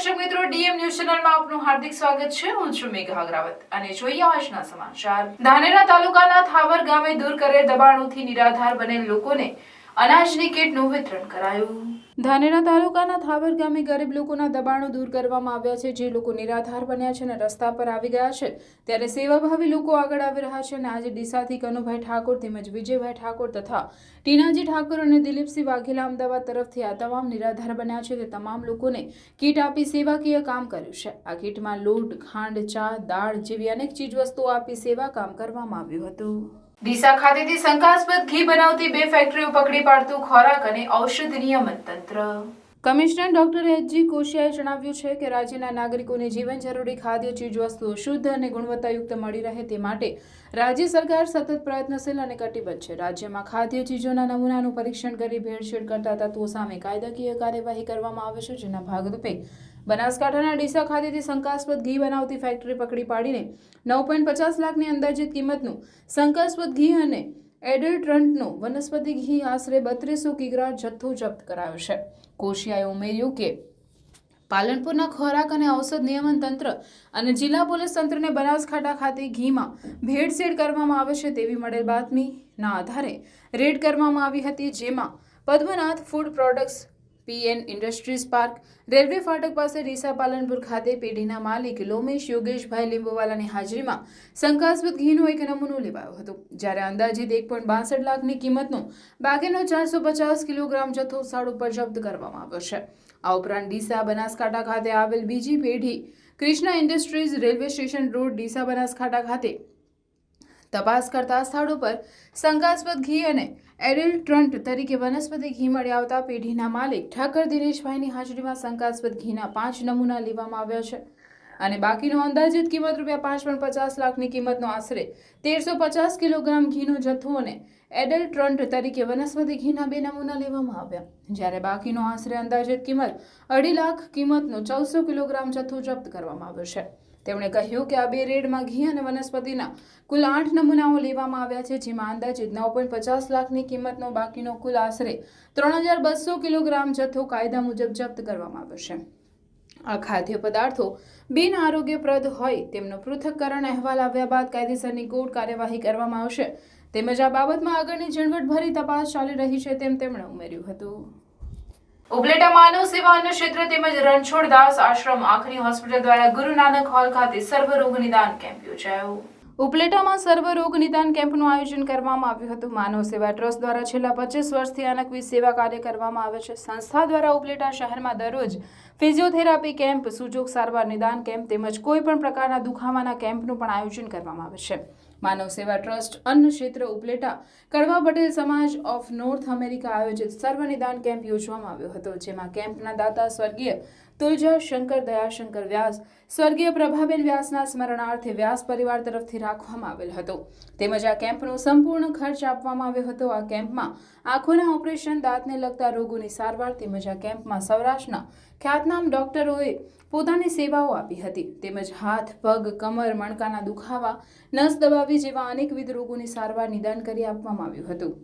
દર્શક મિત્રો, DM news ચેનલમાં આપનું હાર્દિક સ્વાગત છે. હું છું મેઘા અગ્રાવત અને જોઈએ આજના સમાચાર. ધાનેરા તાલુકાના થાવર ગામે દૂર કરેલ દબાણોથી નિરાધાર બનેલ લોકોને અનાજની કીટનું વિતરણ કરાયું. ધાનેરા તાલુકાના થાવર ગામે ગરીબ લોકોના દબાણો દૂર કરવામાં આવ્યા છે. જે લોકો નિરાધાર બન્યા છે અને રસ્તા પર આવી ગયા છે, ત્યારે સેવાભાવી લોકો આગળ આવી રહ્યા છે અને આજે ડીસાથી કનુભાઈ ઠાકોર તેમજ વિજયભાઈ ઠાકોર તથા ટીનાજી ઠાકોર અને દિલીપસિંહ વાઘેલા અમદાવાદ તરફથી આ તમામ નિરાધાર બન્યા છે. તે તમામ લોકોને કીટ આપી સેવાકીય કામ કર્યું છે. આ કીટમાં લોટ, ખાંડ, ચા, દાળ જેવી અનેક ચીજવસ્તુઓ આપી સેવા કામ કરવામાં આવ્યું હતું. ડીસા ખાતેથી શંકાસ્પદ ઘી બનાવતી બે ફેક્ટરીઓ પકડી પાડતું ખોરાક અને ઔષધ નિયમન તંત્ર કમિશનર ડોક્ટર એચજી કોશિયાએ જણાવ્યું છે કે રાજ્યના નાગરિકોને જીવન જરૂરી ખાદ્ય, ચીજવસ્તુઓ શુદ્ધ અને ગુણવત્તાયુક્ત મળી રહે તે માટે રાજ્ય સરકાર સતત પ્રયત્નશીલ અને કટિબદ્ધ છે. રાજ્યમાં ખાદ્ય ચીજોના નમૂનાનું પરીક્ષણ કરી, ભેળસેળ કરતા તત્વો સામે કાયદાકીય કાર્યવાહી કરવામાં આવે છે, જેના ભાગરૂપે બનાસકાંઠાના ડીસા ખાતેથી શંકાસ્પદ ઘી બનાવતી ફેક્ટરી પકડી પાડીને નવ પોઈન્ટ પચાસ લાખની અંદાજિત કિંમતનું શંકાસ્પદ ઘી અને એડલ્ટ્રન્ટનો વનસ્પતિ ઘી આશરે બત્રીસો કિગ્રા જથ્થો જપ્ત કરાયો છે. કોશિયાએ ઉમેર્યું કે પાલનપુરના ખોરાક અને ઔષધ નિયમન તંત્ર અને જિલ્લા પોલીસ તંત્રને બનાસકાંઠા ખાતે ઘીમાં ભેળસેળ કરવામાં આવે છે તેવી મળેલ બાતમીના આધારે રેડ કરવામાં આવી હતી જેમાં Padmanath food products PN industries park, railway ફાટક પાસે ડીસા પાલનપુર ખાતે પેઢીના માલિક લોમેશ યોગેશભાઈ લીંબોવાલાની હાજરીમાં શંકાસ્પદ ઘીનો એક નમૂનો લેવાયો હતો, જ્યારે અંદાજિત એક પોઈન્ટ બાસઠ લાખની કિંમતનો બાકીનો ચારસો પચાસ કિલોગ્રામ જથ્થો સ્થળ ઉપર જપ્ત કરવામાં આવ્યો છે. આ ઉપરાંત ડીસા બનાસકાંઠા ખાતે આવેલ બીજી પેઢી, Krishna industries railway station road Deesa Banaskantha ખાતે તપાસ કરતા સ્થળો પર શંકાસ્પદ ઘી અને એડલ્ટ્રન્ટ તરીકે વનસ્પતિ ઘી મળી આવતા પેઢીના માલિક ઠાકર દિનેશભાઈની હાજરીમાં શંકાસ્પદ ઘીના પાંચ નમૂના લેવામાં આવ્યા છે. અને બાકીનો અંદાજિત કિંમત રૂપિયા પાંચ પોઈન્ટ પચાસ લાખની કિંમતનો આશરે તેરસો પચાસ કિલોગ્રામ ઘીનો જથ્થો અને એડલ્ટ્રન્ટ તરીકે વનસ્પતિ ઘીના બે નમૂના લેવામાં આવ્યા. જ્યારે બાકીનો આશરે અંદાજિત કિંમત અઢી લાખ કિંમતનો ચૌદસો કિલોગ્રામ જથ્થો જપ્ત કરવામાં આવ્યો છે. તેમણે કહ્યું કે આ બે રેડમાં ઘી અને વનસ્પતિના કુલ આઠ નમૂનાઓ લેવામાં આવ્યા છે, જેમાં અંદાજિત નવ પોઈન્ટ પચાસ લાખની કિંમતનો બાકીનો કુલ આશરે ત્રણ હજાર બસો કિલોગ્રામ જથ્થો કાયદા મુજબ જપ્ત કરવામાં આવ્યો છે. આ ખાદ્ય પદાર્થો બિન આરોગ્યપ્રદ હોય તેમનો પૃથક્કરણ અહેવાલ આવ્યા બાદ કાયદેસરની કોર્ટ કાર્યવાહી કરવામાં આવશે. તેમજ આ બાબતમાં આગળની ઝીણવટભરી તપાસ ચાલી રહી છે તેમ તેમણે ઉમેર્યું હતું. ઉપલેટા માનવ સેવા અન્ય ક્ષેત્ર તેમજ રણછોડદાસ આશ્રમ આખરી હોસ્પિટલ દ્વારા ગુરુ નાનક હોલ ખાતે સર્વરોગ નિદાન કેમ્પ યોજાયો. ઉપલેટામાં સર્વરોગ નિદાન કેમ્પનું આયોજન કરવામાં આવ્યું હતું. માનવ સેવા ટ્રસ્ટ દ્વારા છેલ્લા પચીસ વર્ષથી અનકવી સેવા કાર્ય કરવામાં આવે છે. સંસ્થા દ્વારા ઉપલેટા શહેરમાં દરરોજ ફિઝિયોથેરાપી કેમ્પ, સુજોગ સારવાર નિદાન કેમ્પ તેમજ કોઈપણ પ્રકારના દુખાવાના કેમ્પનું પણ આયોજન કરવામાં આવે છે. માનવ સેવા ટ્રસ્ટ અન્ન ક્ષેત્ર ઉપલેટા કડવા પટેલ સમાજ ઓફ નોર્થ અમેરિકા આયોજિત સર્વનિદાન કેમ્પ યોજવામાં આવ્યો હતો, જેમાં કેમ્પના દાતા સ્વર્ગીય તુલજા શંકર, દયાશંકર વ્યાસ, સ્વર્ગીય પ્રભાબેન વ્યાસના સ્મરણાર્થે વ્યાસ પરિવાર તરફથી રાખવામાં આવેલ હતો. તેમજ આ કેમ્પનો સંપૂર્ણ ખર્ચ આપવામાં આવ્યો હતો. આ કેમ્પમાં આંખોના ઓપરેશન, દાંતને લગતા રોગોની સારવાર તેમજ આ કેમ્પમાં સૌરાષ્ટ્રના ખ્યાતનામ ડોક્ટરોએ પોતાની સેવાઓ આપી હતી. તેમજ હાથ, પગ, કમર, મણકાના દુખાવા, નસ દબાવી જેવા અનેકવિધ રોગોની સારવાર નિદાન કરી આપવામાં આવ્યું હતું.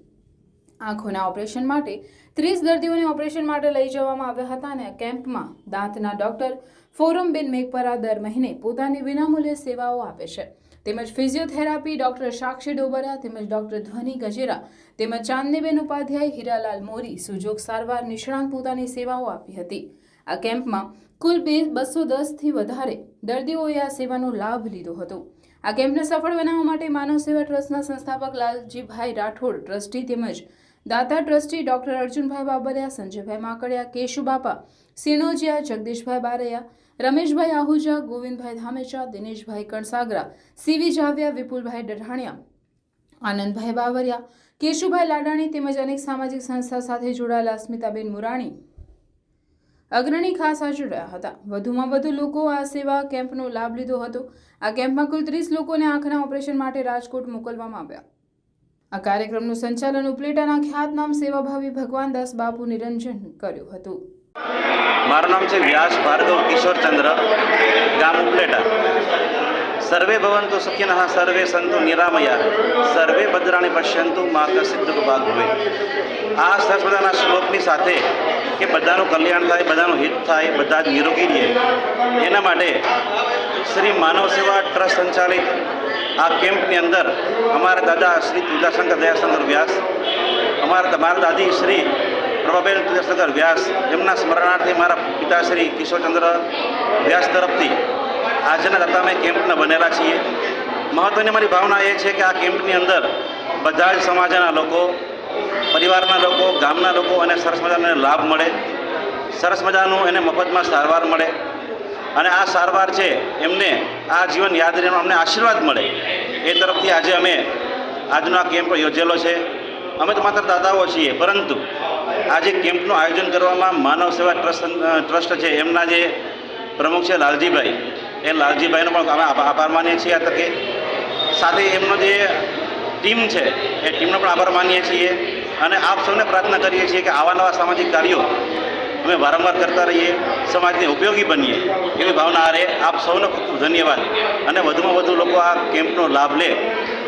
આંખોના ઓપરેશન માટે ત્રીસ દર્દીઓને ઓપરેશન માટે લઈ જવામાં આવ્યા હતા અને કેમ્પમાં દાંતના ડોક્ટર ફોરમબેન મેઘપરા દર મહિને પોતાની વિનામૂલ્યે સેવાઓ આપે છે. તેમજ ફિઝિયોથેરાપી ડોક્ટર સાક્ષી ડોબરા તેમજ ડોક્ટર ધ્વનિ ગજેરા તેમજ ચાંદનીબેન ઉપાધ્યાય, હીરાલાલ મોરી, સુજોગ સારવાર, નિષ્ણાંત પોતાની સેવાઓ આપી હતી. આ કેમ્પમાં કુલ બે બસો દસથી વધારે દર્દીઓએ આ સેવાનો લાભ લીધો હતો. આ કેમ્પને સફળ બનાવવા માટે માનવ સેવા ટ્રસ્ટના સંસ્થાપક લાલજીભાઈ રાઠોડ, ટ્રસ્ટી તેમજ દાતા trustee doctor Arjunbhai Babariya, Sanjaybhai Makadiya, Keshubapa Sinojiya Jagdishbhai Baraiya, Rameshbhai Ahuja, Govindbhai Dhamecha, Dineshbhai Kansagara, C V Javia, Vipulbhai Dadhaniya, Anandbhai Bavariya, Keshubhai Ladani તેમજ અનેક સામાજિક સંસ્થા સાથે જોડાયેલા અસ્મિતાબેન મુરાણી અગ્રણી ખાસ હાજર રહ્યા હતા. વધુમાં વધુ લોકો આ સેવા કેમ્પનો લાભ લીધો હતો. આ કેમ્પમાં કુલ ત્રીસ લોકોને આંખના ઓપરેશન માટે રાજકોટ મોકલવામાં આવ્યા. આ કાર્યક્રમનું સંચાલન ઉપલેટાના ખ્યાતનામ સેવાભાવી ભગવાનદાસ બાપુ નિરંજન કર્યું હતું. મારું નામ છે વ્યાસ ભાર્ગવ કિશોરચંદ્ર ગામ ઉપલેટા. સર્વે ભવંતુ સુખિનઃ સર્વે સંતુ નિરામયા. સર્વે ભદ્રાણી પશ્યંતુ માતા સિદ્ધ ભાગ હોય આ સરસ્વતાના શ્લોકની સાથે કે બધાનું કલ્યાણ થાય, બધાનું હિત થાય, બધા જ નિરોગી રહે. એના માટે શ્રી માનવ સેવા ટ્રસ્ટ સંચાલિત આ કેમ્પની અંદર અમારા દાદા શ્રી તુલજાશંકર દયાશંકર વ્યાસ, અમારા તમારા દાદી શ્રી પ્રભાબેન તુલજાશંકર વ્યાસ, એમના સ્મરણાર્થે મારા પિતાશ્રી કિશોરચંદ્ર વ્યાસ તરફથી આજના દાતા અમે કેમ્પના બનેલા છીએ. મહત્ત્વની મારી ભાવના એ છે કે આ કેમ્પની અંદર બધા જ સમાજના લોકો પરિવારના લોકો, ગામના લોકો અને સરસ મજાનો લાભ મળે. સરસ મજાનું એને મફતમાં સારવાર મળે. અને આ સારવાર છે, એમને આ જીવન યાદ રહેવાનો અમને આશીર્વાદ મળે. એ તરફથી આજે અમે આજનો આ કેમ્પ યોજેલો છે. અમે તો માત્ર દાદાઓ છીએ, પરંતુ આજે કેમ્પનું આયોજન કરવામાં માનવ સેવા ટ્રસ્ટ ટ્રસ્ટ છે. એમના જે પ્રમુખ છે લાલજીભાઈ, એ લાલજીભાઈનો પણ અમે આભાર માનીએ છીએ આ તકે. સાથે એમનો જે ટીમ છે, એ ટીમનો પણ આભાર માનીએ છીએ. અને આપ સૌને પ્રાર્થના કરીએ છીએ કે આવા નવા સામાજિક કાર્યો અમે વારંવાર કરતા રહીએ, સમાજને ઉપયોગી બનીએ એવી ભાવના આરે આપ સૌનો ખૂબ ખૂબ ધન્યવાદ. અને વધુમાં વધુ લોકો આ કેમ્પનો લાભ લે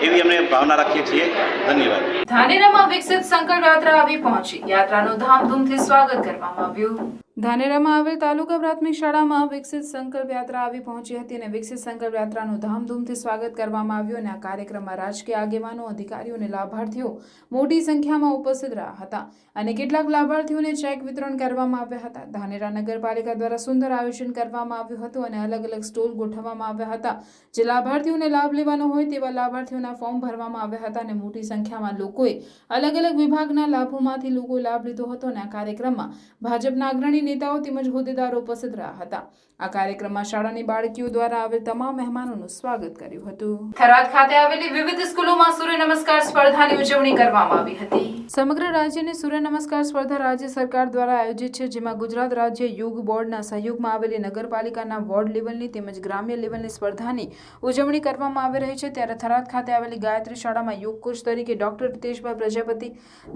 એવી અમે ભાવના રાખીએ છીએ. ધન્યવાદ. ધાનેરામાં વિકસિત સંકલ્પ યાત્રા આવી પહોંચી. યાત્રાનું ધામધૂમથી સ્વાગત કરવામાં આવ્યું. ધાનેરામાં આવેલ તાલુકા પ્રાથમિક શાળામાં વિકસિત સંકલ્પ યાત્રા આવી પહોંચી હતી અને વિકસિત સંકલ્પ યાત્રાનું ધામધૂમથી સ્વાગત કરવામાં આવ્યું અને આ કાર્યક્રમમાં રાજકીય આગેવાનો, અધિકારીઓ અને લાભાર્થીઓ મોટી સંખ્યામાં ઉપસ્થિત રહ્યા હતા અને કેટલાક લાભાર્થીઓને ચેક વિતરણ કરવામાં આવ્યા હતા. ધાનેરા નગરપાલિકા દ્વારા સુંદર આયોજન કરવામાં આવ્યું હતું અને અલગ અલગ સ્ટોલ ગોઠવવામાં આવ્યા હતા. જે લાભાર્થીઓને લાભ લેવાનો હોય તેવા લાભાર્થીઓના ફોર્મ ભરવામાં આવ્યા હતા અને મોટી સંખ્યામાં લોકોએ અલગ અલગ વિભાગના લાભોમાંથી લોકો લાભ લીધો હતો અને આ કાર્યક્રમમાં ભાજપના અગ્રણી નેતાઓ તેમજ હોદ્દેદારો ઉપસ્થિત રહ્યા હતા. આ કાર્યક્રમમાં શાળાની બાળકીઓ દ્વારા આવેલ તમામ મહેમાનોનું સ્વાગત કર્યું હતું. થરાદ ખાતે આવેલી વિવિધ સ્કૂલોમાં સૂર્ય નમસ્કાર સ્પર્ધાની ઉજવણી કરવામાં આવી હતી. સમગ્ર રાજ્યની સૂર્ય નમસ્કાર સ્પર્ધા રાજ્ય સરકાર દ્વારા આયોજિત છે જેમાં ગુજરાત રાજ્ય યોગ બોર્ડના સહયોગમાં આવેલી નગરપાલિકાના વોર્ડ લેવલની તેમજ ગ્રામ્ય લેવલની સ્પર્ધાની ઉજવણી કરવામાં આવી રહી છે. ત્યારે થરાદ ખાતે આવેલી ગાયત્રી શાળામાં યોગ કોચ તરીકે ડોક્ટર રીતેશભાઈ પ્રજાપતિ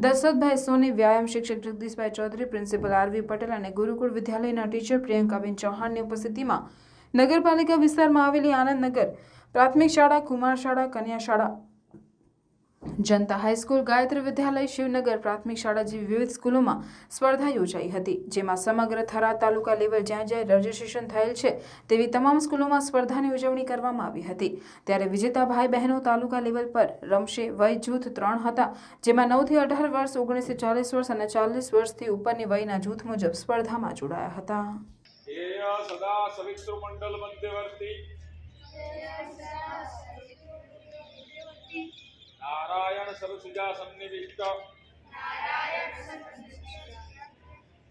દશરથભાઈ સોની વ્યાયામ શિક્ષક Jagdishbhai Chaudhary principal R V Patel અને ગુરુકુળ વિદ્યાલયના ટીચર પ્રિયંકાબેન ચૌહાણની ઉપસ્થિતિમાં નગરપાલિકા વિસ્તારમાં આવેલી આનંદનગર પ્રાથમિક શાળા, કુમાર શાળા, કન્યા શાળા જનતા હાઈસ્કૂલ ગાયત્રી વિદ્યાલય શિવનગર પ્રાથમિક શાળા જેવી વિવિધ સ્કૂલોમાં સ્પર્ધા યોજાઈ હતી, જેમાં સમગ્ર થરા તાલુકા લેવલ જ્યાં જ્યાં રજીસ્ટ્રેશન થયેલ છે તેવી તમામ સ્કૂલોમાં સ્પર્ધાની ઉજવણી કરવામાં આવી હતી. ત્યારે વિજેતા ભાઈ બહેનો તાલુકા લેવલ પર રમશે વય જૂથ ત્રણ હતા, જેમાં નવથી અઢાર વર્ષ ઓગણીસથી ચાલીસ વર્ષ અને ચાલીસ વર્ષથી ઉપરની વયના જૂથ મુજબ સ્પર્ધામાં જોડાયા હતા. સદા સવિત્ર મંડળ મધ્યવર્તી నారాయణ సరసుజా సన్నివిష్ట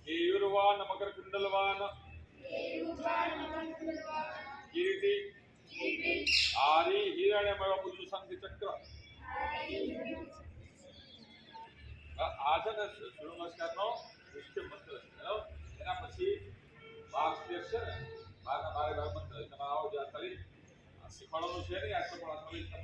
దేయుర్వాన్ మకర కుండలవాన్ కిరీటి ఆరి హీరణ్యమయ పుల్లు సంధి చక్ర આસન સૂર્ય નમસ્કારનો મુખ્ય મંત્ર છે એના પછી બાર સ્ટેપ છે ને બારના બારે બાર મંત્ર એટલે આવો જે આ શીખવાડવાનું છે ને આ તો પણ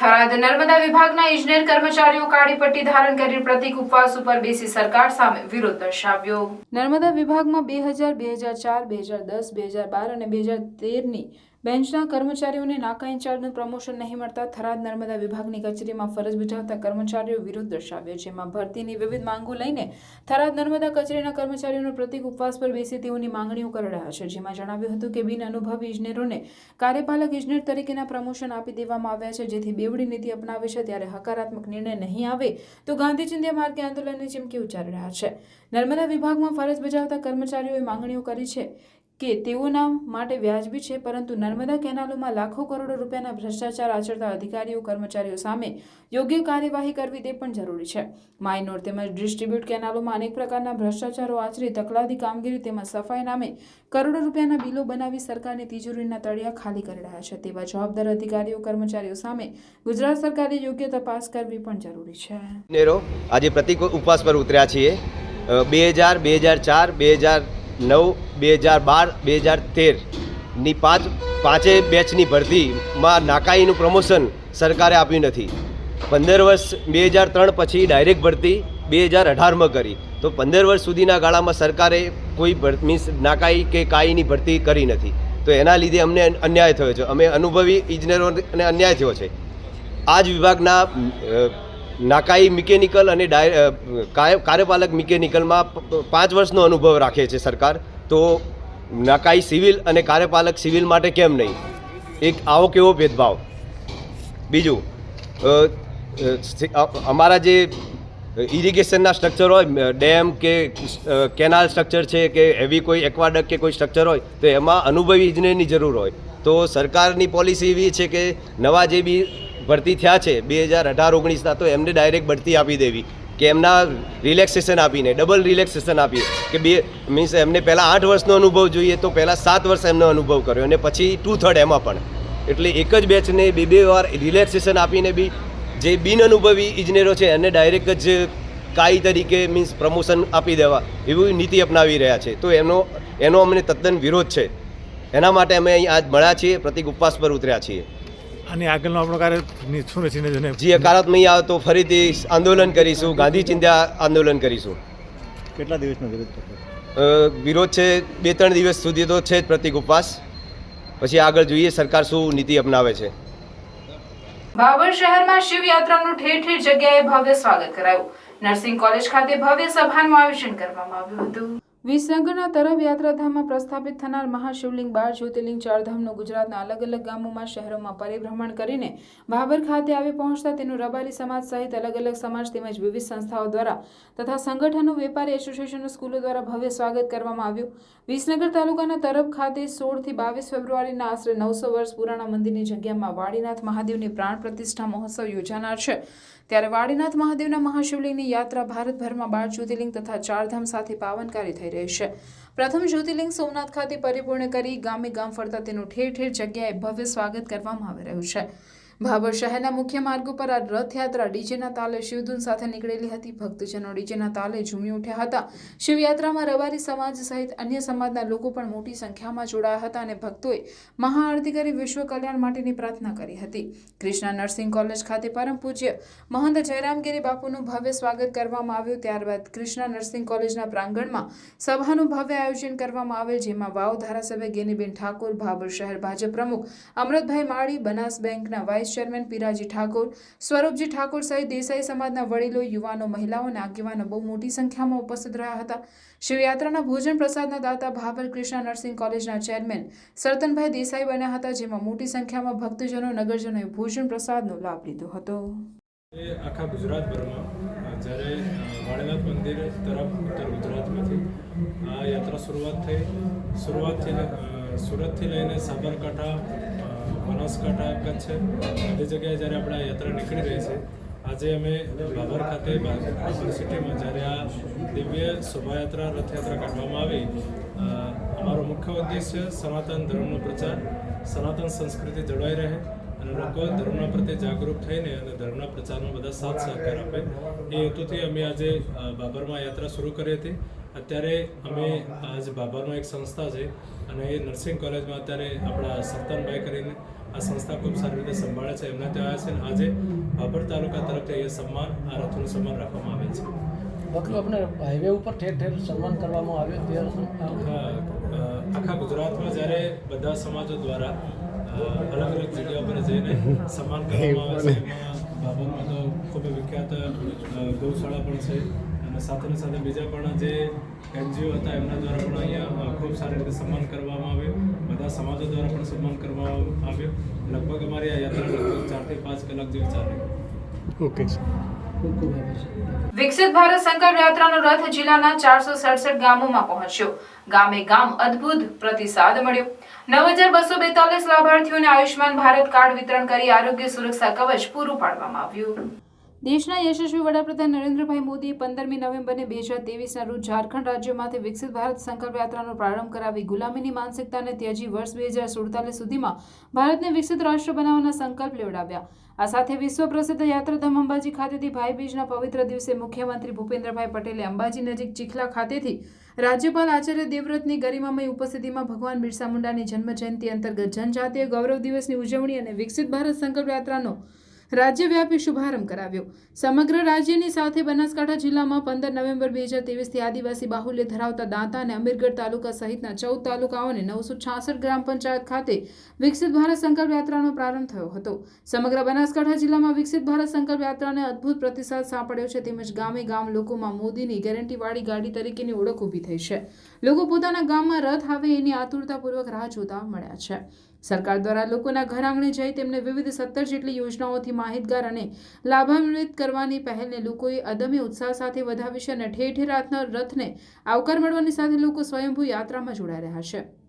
થરાદ નર્મદા વિભાગના ઇજનેર કર્મચારીઓ કાળી પટ્ટી ધારણ કરી પ્રતિક ઉપવાસ ઉપર બેસી સરકાર સામે વિરોધ દર્શાવ્યો. નર્મદા વિભાગમાં બે હજાર બે હજાર ચાર, બે હજાર દસ, બે હજાર બાર અને બે હજાર તેરની બેન્ચના કર્મચારીઓને નાકા ઇન્ચાર્જનું પ્રમોશન નહીં મળતા થરાદ નર્મદા વિભાગની કચેરીમાં ફરજ બજાવતા કર્મચારીઓ વિરોધ દર્શાવ્યો, જેમાં ભરતીની વિવિધ માંગો લઈને થરાદ નર્મદા કચેરીના કર્મચારીઓનો પ્રતિક ઉપવાસ પર બેસી તેઓની માંગણીઓ કરી રહ્યા છે, જેમાં જણાવ્યું હતું કે બિન અનુભવી ઇજનેરોને કાર્યપાલક ઇજનેર તરીકેના પ્રમોશન આપી દેવામાં આવ્યા છે, જેથી બેવડી નીતિ અપનાવે છે, ત્યારે હકારાત્મક નિર્ણય નહીં આવે તો ગાંધી ચિંધ્યા માર્ગે આંદોલનની ચીમકી ઉચ્ચારી રહ્યા છે. નર્મદા વિભાગમાં ફરજ બજાવતા કર્મચારીઓએ માંગણીઓ કરી છે કે તેઓના માટે વ્યાજબી છે, પરંતુ નર્મદા કેનાલોમાં લાખો કરોડો રૂપિયાના ભ્રષ્ટાચાર આચરતા અધિકારીઓ, કર્મચારીઓ સામે યોગ્ય કાર્યવાહી કરવી તે પણ જરૂરી છે. માઇનોર તેમજ ડિસ્ટ્રીબ્યુટ કેનાલોમાં અનેક પ્રકારના ભ્રષ્ટાચારો આચરી તકલાદી કામગીરી તેમજ સફાઈ નામે કરોડો રૂપિયાના બિલો બનાવી સરકારની તિજોરીના તળિયા ખાલી કરી રહ્યા છે. તેવા જવાબદાર અધિકારીઓ, કર્મચારીઓ સામે ગુજરાત સરકારે યોગ્ય તપાસ કરવી પણ જરૂરી છે. આજે પ્રતિક ઉપવાસ પર ઉતર્યા છીએ. બે હજાર બે હજાર ચાર, બે હજાર નવ, બે હજાર બાર, બે હજાર તેરની પાંચ પાંચેય બેચની ભરતીમાં નાકાઈનું પ્રમોશન સરકારે આપ્યું નથી. પંદર વર્ષ બે હજાર ત્રણ પછી ડાયરેક્ટ ભરતી, બે હજાર અઢારમાં કરી. તો પંદર વર્ષ સુધીના ગાળામાં સરકારે કોઈ મીન્સ નાકાઈ કે કાઈની ભરતી કરી નથી. તો એના લીધે અમને અન્યાય થયો છે. અમે અનુભવી ઇજનેરોને અન્યાય થયો છે. આ જ વિભાગના નાકાઈ મિકેનિકલ અને કાર્યપાલક મિકેનિકલમાં પાંચ વર્ષનો અનુભવ રાખે છે સરકાર. તો નાકાઈ સિવિલ અને કાર્યપાલક સિવિલ માટે કેમ નહીં? એક આવો કેવો ભેદભાવ? બીજું અમારા જે ઇરિગેશનના સ્ટ્રક્ચર હોય ડેમ કે કેનાલ સ્ટ્રક્ચર છે કે એવી કોઈ એક્વાડક કે કોઈ સ્ટ્રક્ચર હોય, તો એમાં અનુભવી ઇજનેરની જરૂર હોય. તો સરકારની પોલિસી એવી છે કે નવા જે બી ભરતી થયા છે. બે હજાર અઢાર, ઓગણીસના તો એમને ડાયરેક્ટ ભરતી આપી દેવી કે એમના રિલેક્સેશન આપીને ડબલ રિલેક્સેશન આપીએ. કે બે મીન્સ એમને પહેલાં આઠ વર્ષનો અનુભવ જોઈએ તો પહેલાં સાત વર્ષ એમનો અનુભવ કર્યો અને પછી ટુ થર્ડ એમાં પણ. એટલે એક જ બેચને બે બે વાર રિલેક્સેશન આપીને બી જે બિન અનુભવી ઇજનેરો છે એને ડાયરેક્ટ જ કાઈ તરીકે મીન્સ પ્રમોશન આપી દેવા એવી નીતિ અપનાવી રહ્યા છે. તો એનો એનો અમને તદ્દન વિરોધ છે. એના માટે અમે અહીં આજ મળ્યા છીએ, પ્રતિક ઉપવાસ પર ઉતર્યા છીએ. અને આગળનો આપણો કાર્ય શું જેને જે હકારાત્મક નહીં આવે તો ફરીથી આંદોલન કરીશું. ગાંધી ચિંધ્યા આંદોલન કરીશું. કેટલા દિવસનો વિરોધ વિરોધ છે બે ત્રણ દિવસ સુધી તો છે જ પ્રતિક ઉપવાસ. પછી આગળ જોઈએ સરકાર શું નીતિ અપનાવે છે. ભાવર શહેરમાં શિવયાત્રાનું ઠેર ઠેર જગ્યાએ ભવ્ય સ્વાગત કરાયું. નર્સિંગ કોલેજ ખાતે ભવ્ય સભાનું આયોજન કરવામાં આવ્યું હતું. વિસનગરના તરફ યાત્રાધામમાં પ્રસ્થાપિત થનાર મહાશિવલિંગ બાર જ્યોતિર્લિંગ ચારધામનું ગુજરાતના અલગ અલગ ગામોમાં શહેરોમાં પરિભ્રમણ કરીને ભાભર ખાતે આવી પહોંચતા તેનું રબારી સમાજ સહિત અલગ અલગ સમાજ તેમજ વિવિધ સંસ્થાઓ દ્વારા તથા સંગઠનો, વેપારી એસોસિએશનો, સ્કૂલો દ્વારા ભવ્ય સ્વાગત કરવામાં આવ્યું. વિસનગર તાલુકાના તરફ ખાતે સોળથી બાવીસ ફેબ્રુઆરીના આશરે નવસો વર્ષ પુરાણા મંદિરની જગ્યામાં વાડીનાથ મહાદેવની પ્રાણ પ્રતિષ્ઠા મહોત્સવ યોજાનાર છે. ત્યારે વાડીનાથ મહાદેવના મહાશિવલિંગની યાત્રા ભારતભરમાં બાર જ્યોતિર્લિંગ તથા ચારધામ સાથે પાવનકારી થઈ રહી છે. પ્રથમ જ્યોતિર્લિંગ સોમનાથ ખાતે પરિપૂર્ણ કરી ગામે ગામ ફરતા તેનું ઠેર ઠેર જગ્યાએ ભવ્ય સ્વાગત કરવામાં આવી રહ્યું છે. ભાભર શહેરના મુખ્ય માર્ગો પર આ રથયાત્રા ડીજેના તાલે શિવધૂન સાથે નીકળેલી હતી. ભક્તજનો ડીજેના તાલે ઝૂમી ઉઠ્યા હતા. શિવયાત્રામાં રવારી સમાજ સહિત અન્ય સમાજના લોકો પણ મોટી સંખ્યામાં જોડાયા હતા અને ભક્તોએ મહાઆરતી કરી વિશ્વ કલ્યાણ માટેની પ્રાર્થના કરી હતી. કૃષ્ણા નર્સિંગ કોલેજ ખાતે પરમ પૂજ્ય મહંત જયરામગીરી બાપુનું ભવ્ય સ્વાગત કરવામાં આવ્યું. ત્યારબાદ કૃષ્ણા નર્સિંગ કોલેજના પ્રાંગણમાં સભાનું ભવ્ય આયોજન કરવામાં આવેલ, જેમાં વાવ ધારાસભ્ય ગેનીબેન ઠાકોર, ભાભર શહેર ભાજપ પ્રમુખ અમૃતભાઈ માળી, બનાસ બેંકના વાઇસ ચેરમેન પીરાજી ઠાકોર સ્વરૂપજી ઠાકોર સહિત દેસાઈ સમાજના વડીલો, યુવાનો, મહિલાઓ અને આગેવાનો બહુ મોટી સંખ્યામાં ઉપસ્થિત રહ્યા હતા. શિવયાત્રાના ભોજન પ્રસાદના દાતા ભાભર કૃષ્ણા નર્સિંગ કોલેજના ચેરમેન સરતનભાઈ દેસાઈ બન્યા હતા, જેમાં મોટી સંખ્યામાં ભક્તજનો, નગરજનોએ ભોજન પ્રસાદનો લાભ લીધો હતો. આખા ગુજરાતભરમાં જ્યારે વાળીનાથ મંદિર તરફ ઉત્તર ગુજરાતમાંથી આ યાત્રા શરૂઆત થઈ. શરૂઆતથી સુરતથી લઈને સાબરકાંઠા બનાસકાંઠા કચ્છ બધી જગ્યાએ જ્યારે આપણે આ યાત્રા નીકળી રહી છે, આજે અમે બાબર ખાતે બાબર સિટીમાં જ્યારે આ દિવ્ય શોભાયાત્રા રથયાત્રા કાઢવામાં આવી અમારો મુખ્ય ઉદ્દેશ્ય સનાતન ધર્મનો પ્રચાર, સનાતન સંસ્કૃતિ જળવાઈ રહે અને લોકો ધર્મના પ્રત્યે જાગૃત થઈને અને ધર્મના પ્રચારમાં બધા સાથ સહકાર આપે. એ હેતુથી અમે આજે બાબરમાં યાત્રા શરૂ કરી હતી. અત્યારે અમે આજે બાબરમાં એક સંસ્થા છે અને એ નર્સિંગ કોલેજમાં અત્યારે આપણા સરતાનભાઈ કરીને આ સંસ્થા ખૂબ સારી રીતે સંભાળે છે. એમના ત્યાં છે અને આજે બાબર તાલુકા તરફથી અહીંયા સન્માન આ રથનું સન્માન રાખવામાં આવે છે. બાકી આપણે હાઈવે ઉપર ઠેર ઠેર સન્માન કરવામાં આવ્યું ત્યારે આખા ગુજરાતમાં જ્યારે બધા સમાજો દ્વારા અલગ અલગ જગ્યા પર જઈને સન્માન કરવામાં આવે છે એમાં બાબરમાં તો ખૂબ વિખ્યાત ગૌશાળા પણ છે અને સાથે સાથે બીજા પણ જે એનજીઓ હતા એમના દ્વારા પણ અહીંયા ખૂબ સારી રીતે સન્માન કરવામાં આવ્યું. બધા સમાજો દ્વારા પણ સન્માન કરવામાં આવ્યું લગભગ અમારી આ યાત્રા લગભગ ચારથી પાંચ કલાક જેવી ચાલે. ઓકે ખૂબ ખૂબ આભાર છે વિકસિત ભારત સંકલ્પ યાત્રાનો રથ જિલ્લાના ચારસો સડસઠ ગામોમાં પહોંચ્યો. ગામે ગામ અદ્ભુત પ્રતિસાદ મળ્યો. નવ હજાર બસો બેતાલીસ લાભાર્થીઓને આયુષ્માન ભારત કાર્ડ વિતરણ કરી આરોગ્ય સુરક્ષા કવચ પૂરું પાડવામાં આવ્યું. દેશના યશસ્વી વડાપ્રધાન નરેન્દ્રભાઈ મોદીએ પંદરમી નવેમ્બરને બે હજાર તેવીસના રોજ ઝારખંડ રાજ્યમાંથી વિકસિત ભારત સંકલ્પ યાત્રાનો પ્રારંભ કરાવી ગુલામીની માનસિકતાને ત્યજી વર્ષ બે હજાર સુડતાલીસ સુધીમાં ભારતને વિકસિત રાષ્ટ્ર બનાવવાના સંકલ્પ લેવડાવ્યા. આ સાથે વિશ્વ પ્રસિદ્ધ યાત્રાધામ અંબાજી ખાતેથી ભાઈ બીજના પવિત્ર દિવસે મુખ્યમંત્રી ભૂપેન્દ્રભાઈ પટેલે અંબાજી નજીક ચીખલા ખાતેથી રાજ્યપાલ આચાર્ય દેવવ્રતની ગરિમામય ઉપસ્થિતિમાં ભગવાન બિરસા મુંડાની જન્મ જયંતિ અંતર્ગત જનજાતીય ગૌરવ દિવસની ઉજવણી અને વિકસિત ભારત સંકલ્પ યાત્રાનો રાજ્યવ્યાપી શુભારંભ કરાવ્યો. સમગ્ર રાજ્યની સાથે બનાસકાંઠા જિલ્લામાં પંદર નવેમ્બર બે હજાર ત્રેવીસથી આદિવાસી બાહુલ્ય ધરાવતા દાંતા અને અમીરગઢ તાલુકા સહિતના ચૌદ તાલુકાઓને નવસો છાસઠ ગ્રામ પંચાયત ખાતે વિકસિત ભારત સંકલ્પ યાત્રાનો પ્રારંભ થયો હતો. સમગ્ર બનાસકાંઠા જિલ્લામાં વિકસિત ભારત સંકલ્પ યાત્રાને અદ્ભુત પ્રતિસાદ સાંપડ્યો છે તેમજ ગામે ગામ લોકોમાં મોદીની ગેરંટીવાળી ગાડી તરીકેની ઓળખ ઊભી થઈ છે. લોકો પોતાના ગામમાં રથ આવે એની આતુરતાપૂર્વક રાહ જોતા મળ્યા છે. સરકાર દ્વારા લોકોના ઘર આંગણે જઈ તેમને વિવિધ સત્તર જેટલી યોજનાઓથી માહિતગાર અને લાભાન્વિત કરવાની પહેલને લોકોએ અદમ્ય ઉત્સાહ સાથે વધાવી છે અને ઠેર ઠેર રાતના રથને આવકાર મળવાની સાથે લોકો સ્વયંભૂ યાત્રામાં જોડાઈ રહ્યા છે.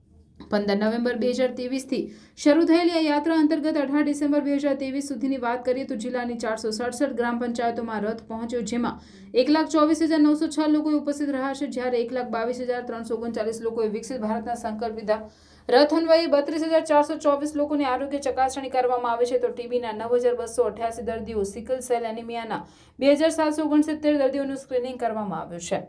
પંદર નવેમ્બર બે હજાર તેવીસથી શરૂ થયેલી આ યાત્રા અંતર્ગત અઢાર ડિસેમ્બર બે હજાર તેવીસ સુધીની વાત કરીએ તો જિલ્લાની ચારસો સડસઠ ગ્રામ પંચાયતોમાં રથ પહોંચ્યો, જેમાં એક લાખ ચોવીસ હજાર નવસો છ લોકો ઉપસ્થિત રહ્યા છે, જ્યારે એક લાખ બાવીસ હજાર ત્રણસો ઓગણચાલીસ લોકોએ વિકસિત ભારતના સંકલ્પ લીધા. રથ અન્વયે બત્રીસ હજાર ચારસો ચોવીસ લોકોની આરોગ્ય ચકાસણી કરવામાં આવે છે, તો ટીબીના નવ હજાર બસો અઠ્યાસી દર્દીઓ સિકલ સેલ એનિમિયાના બે હજાર સાતસો ઓગણસિત્તેર દર્દીઓનું સ્ક્રીનિંગ કરવામાં આવ્યું છે.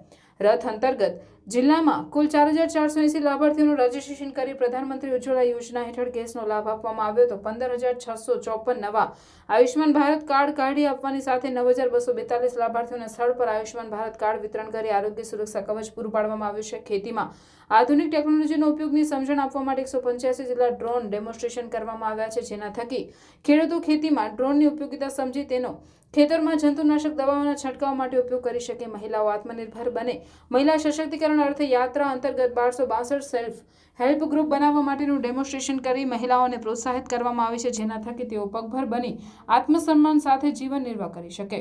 રથ અંતર્ગત જિલ્લામાં કુલ ચાર હજાર ચારસો એંસી લાભાર્થીઓનું રજીસ્ટ્રેશન કરી પ્રધાનમંત્રી ઉજ્જવલા યોજના હેઠળ ગેસનો લાભ આપવામાં આવ્યો તો પંદર હજાર છસો ચોપન નવા આયુષ્યમાન ભારત કાર્ડ કાઢી આપવાની સાથે નવ હજાર બસો બેતાલીસ લાભાર્થીઓને સ્થળ પર આયુષ્યમાન ભારત કાર્ડ વિતરણ કરી આરોગ્ય સુરક્ષા કવચ પૂરું પાડવામાં આવ્યું છે. ખેતીમાં આધુનિક ટેકનોલોજીનો ઉપયોગની સમજણ આપવા માટે એકસો પંચ્યાસી જેટલા ડ્રોન ડેમોન્સ્ટ્રેશન કરવામાં આવ્યા છે, જેના થકી ખેડૂતો ખેતીમાં ડ્રોનની ઉપયોગિતા સમજી તેનો ખેતરમાં જંતુનાશક દવાઓના છંટકાવ માટે ઉપયોગ કરી શકે. મહિલાઓ આત્મનિર્ભર બને. મહિલા સશક્તિકરણ અર્થે યાત્રા અંતર્ગત બારસો બાસઠ સેલ્ફ હેલ્પ ગ્રુપ બનાવવા માટેનું ડેમોન્સ્ટ્રેશન કરી મહિલાઓને પ્રોત્સાહિત કરવામાં આવે છે, જેના થકી તેઓ પગભર બની આત્મસન્માન સાથે જીવન નિર્વાહ કરી શકે.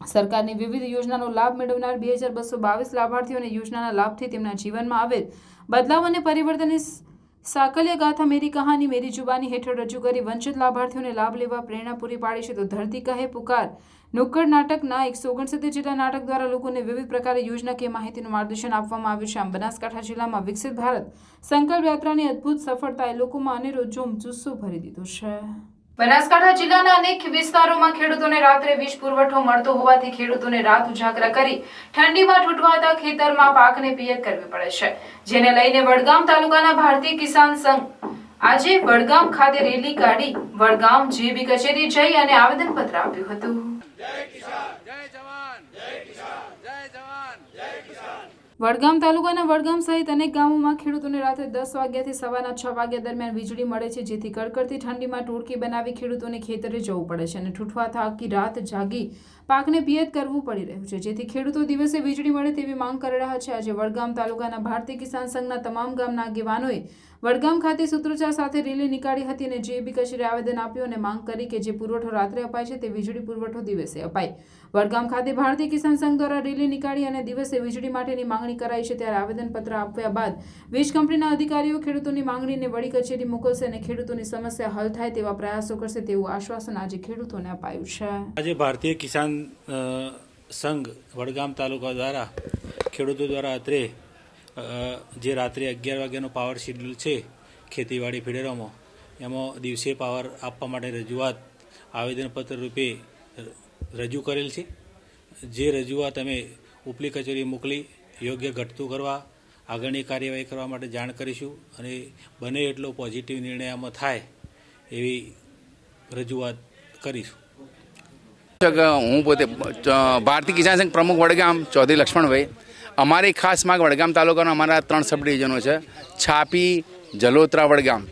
સરકારની વિવિધ યોજનાનો લાભ મેળવનાર બે હજાર બસો બાવીસ લાભાર્થીઓને યોજનાના લાભથી તેમના જીવનમાં આવેલ બદલાવ અને પરિવર્તનની સાકલ્ય ગાથા મેરી કહાની મેરી જુબાની હેઠળ રજૂ કરી વંચિત લાભાર્થીઓને લાભ લેવા પ્રેરણા પૂરી પાડી છે તો ધરતી કહે પુકાર. નુક્કડ નાટકના એકસો ઓગણસિત્તેર જેટલા નાટક દ્વારા લોકોને વિવિધ પ્રકારે યોજનાકીય માહિતીનું માર્ગદર્શન આપવામાં આવ્યું છે. આમ બનાસકાંઠા જિલ્લામાં વિકસિત ભારત સંકલ્પ યાત્રાની અદ્ભુત સફળતાએ લોકોમાં અનેરો જોમ જુસ્સો ભરી દીધો છે. બનાસકાંઠા જિલ્લાના અનેક વિસ્તારોમાં ખેડૂતોને રાત્રે વીજ પુરવઠો મળતો હોવાથી ખેડૂતોને રાત ઉજાગરા કરી ઠંડીમાં ઠૂંઠવાતા ખેતરમાં પાકને પિયત કરવી પડે છે, જેને લઈને વડગામ તાલુકાના ભારતીય કિસાન સંઘ આજે વડગામ ખાતે રેલી કાઢી વડગામ જીબી કચેરી જઈ અને આવેદનપત્ર આપ્યું હતું. વડગામ તાલુકાના વડગામ સહિત અનેક ગામોમાં ખેડૂતોને રાત્રે દસ વાગ્યાથી સવારના છ વાગ્યા દરમિયાન વીજળી મળે છે, જેથી કડકડતી ઠંડીમાં ટોળકી બનાવી ખેડૂતોને ખેતરે જવું પડે છે અને ઠૂઠવા થાકી રાત જાગી પાકને પિયત કરવું પડી રહ્યું છે. જેથી ખેડૂતો દિવસે વીજળી મળે તેવી માંગ કરી રહ્યા છે. આજે વડગામ તાલુકાના ભારતીય કિસાન સંઘના તમામ ગામના આગેવાનોએ વડગામ ખાતે સૂત્રોચ્ચાર સાથે રેલી નીકાળી હતી અને જેબી કચેરી આવેદન આપ્યું અને માંગ કરી કે જે પુરવઠો રાત્રે અપાય છે તે વીજળી પુરવઠો દિવસે અપાય. વડગામ ખાતે ભારતીય કિસાન સંઘ દ્વારા રેલી નીકાળી અને દિવસે વીજળી માટેની માંગણી કરાઈ છે ત્યારે આવેદનપત્ર આપ્યા બાદ વીજ કંપનીના અધિકારીઓ ખેડૂતોની માંગણીને વડી કચેરી મોકલશે અને ખેડૂતોની સમસ્યા હલ થાય તેવા પ્રયાસો કરશે તેવું આશ્વાસન આજે ખેડૂતોને અપાયું છે. આજે ભારતીય કિસાન સંઘ વડગામ તાલુકા દ્વારા ખેડૂતો દ્વારા અત્રે જે રાત્રે અગિયાર વાગ્યાનો પાવર શેડ્યુલ છે ખેતીવાડી ફેડરોમાં એમાં દિવસે પાવર આપવા માટે રજૂઆત, આવેદનપત્ર રૂપે રજૂ કરેલ છે. જે રજૂઆત અમે ઉપલી કચેરી મોકલી, યોગ્ય ઘટતું કરવા, આગળની કાર્યવાહી કરવા માટે જાણ કરીશું અને બને એટલો પોઝિટિવ નિર્ણય આમાં થાય એવી રજૂઆત કરીશું. હું પોતે ભારતીય કિસાન સંઘ પ્રમુખ વડગામ ચૌધરી લક્ષ્મણભાઈ અમારી ખાસ માગ વડગામ તાલુકાના અમારા ત્રણ સબ ડિવિઝનો છે. છાપી, જલોત્રા, વડગામ.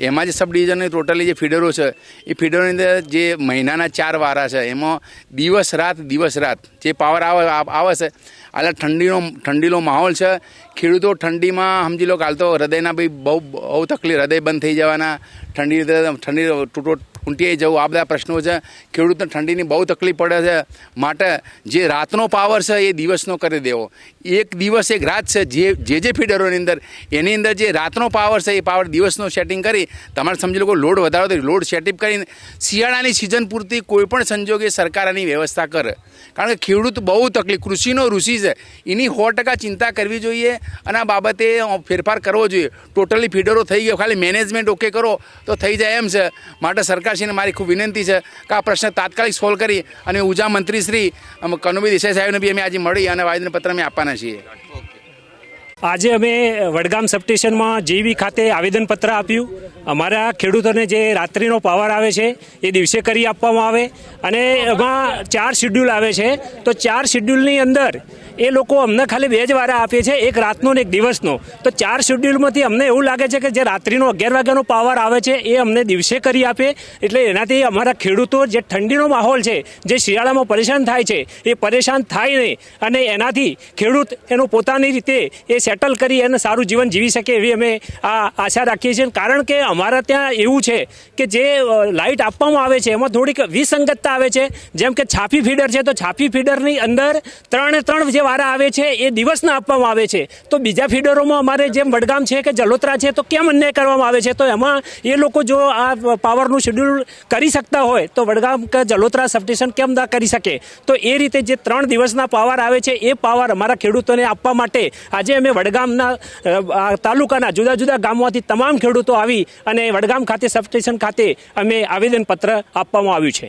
એમાં જે સબ ડિવિઝનની ટોટલી જે ફીડરો છે, એ ફીડરોની અંદર જે મહિનાના ચાર વારા છે, એમાં દિવસ રાત દિવસ રાત જે પાવર આવે આવે છે એટલે ઠંડીનો ઠંડીનો માહોલ છે. ખેડૂતો ઠંડીમાં સમજી લો કાલ તો હૃદયના બી બહુ બહુ તકલીફ, હૃદય બંધ થઈ જવાના, ઠંડી ઠંડી ઊંટિયાઈ જવું, આ બધા પ્રશ્નો છે. ખેડૂતને ઠંડીની બહુ તકલીફ પડે છે. માટે જે રાતનો પાવર છે, એ દિવસનો કરી દેવો. એક દિવસ એક રાત છે. જે જે જે ફીડરોની અંદર, એની અંદર જે રાતનો પાવર છે, એ પાવર દિવસનો સેટિંગ કરી, તમારે સમજી લો લોડ વધારો લોડ સેટિંગ કરીને શિયાળાની સિઝન પૂરતી કોઈ પણ સંજોગે સરકાર આની વ્યવસ્થા કરે. કારણ કે ખેડૂત બહુ તકલીફ, કૃષિનો ઋષિ છે. એની સો ટકા ચિંતા કરવી જોઈએ અને આ બાબતે ફેરફાર કરવો જોઈએ. ટોટલી ફીડરો થઈ ગયો, ખાલી મેનેજમેન્ટ ઓકે કરો, તો થઈ જાય એમ છે. માટે સરકારશ્રીને મારી ખૂબ વિનંતી છે કે આ પ્રશ્ન તાત્કાલિક સોલ્વ કરી અને ઊર્જા મંત્રી શ્રી કનુભાઈ દેસાઈ સાહેબને બી અમે આજે મળી અને આવેદનપત્ર અમે આપવાના છીએ. આજે અમે વડગામ સબસ્ટેશનમાં જેવી ખાતે આવેદનપત્ર આપ્યું. અમારા ખેડૂતોને જે રાત્રિનો પાવર આવે છે, એ દિવસે કરી આપવામાં આવે. અને એમાં ચાર શિડ્યુલ આવે છે. તો ચાર શિડ્યુલની અંદર એ લોકો અમને ખાલી બે જ વારા આપે છે, એક રાતનો ને એક દિવસનો. તો ચાર શિડ્યુલમાંથી અમને એવું લાગે છે કે જે રાત્રિનો અગિયાર વાગ્યાનો પાવર આવે છે, એ અમને દિવસે કરી આપે. એટલે એનાથી અમારા ખેડૂતો જે ઠંડીનો માહોલ છે, જે શિયાળામાં પરેશાન થાય છે, એ પરેશાન થાય નહીં. અને એનાથી ખેડૂત એનું પોતાની રીતે એ સેટલ કરી અને સારું જીવન જીવી શકે એવી અમે આ આશા રાખીએ છીએ. કારણ કે અમારા ત્યાં એવું છે કે જે લાઇટ આપવામાં આવે છે, એમાં થોડીક વિસંગતતા આવે છે. જેમ કે છાપી ફીડર છે, તો છાપી ફીડરની અંદર ત્રણે ત્રણ જે વારા આવે છે, એ દિવસના આપવામાં આવે છે. તો બીજા ફીડરોમાં અમારે જેમ વડગામ છે કે જલોત્રા છે, તો કેમ અન્યાય કરવામાં આવે છે? તો એમાં એ લોકો જો આ પાવરનું શેડ્યુલ કરી શકતા હોય, તો વડગામ કે જલોત્રા સબસ્ટેશન કેમ ના કરી શકે? તો એ રીતે જે ત્રણ દિવસના પાવર આવે છે, એ પાવર અમારા ખેડૂતોને આપવા માટે આજે અમે વડગામના તાલુકાના જુદા જુદા ગામોમાંથી તમામ ખેડૂતો આવી અને વડગામ ખાતે સબસ્ટેશન ખાતે અમે આવેદનપત્ર આપવામાં આવ્યું છે.